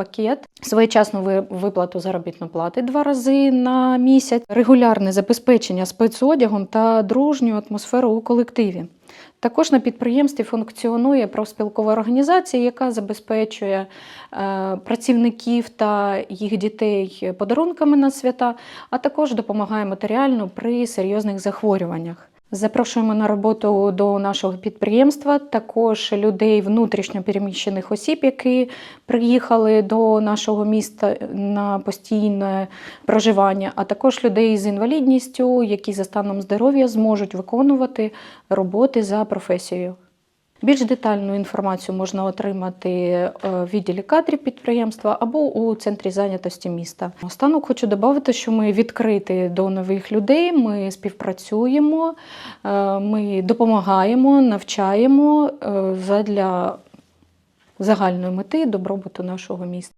пакет, своєчасну виплату заробітної плати два рази на місяць, регулярне забезпечення спецодягом та дружню атмосферу у колективі. Також на підприємстві функціонує профспілкова організація, яка забезпечує е, працівників та їх дітей подарунками на свята, а також допомагає матеріально при серйозних захворюваннях. Запрошуємо на роботу до нашого підприємства також людей внутрішньо переміщених осіб, які приїхали до нашого міста на постійне проживання, а також людей з інвалідністю, які за станом здоров'я зможуть виконувати роботи за професією. Більш детальну інформацію можна отримати е, в відділі кадрів підприємства або у центрі зайнятості міста. Останок хочу додати, що ми відкриті до нових людей. Ми співпрацюємо, е, ми допомагаємо, навчаємо е, задля загальної мети добробуту нашого міста.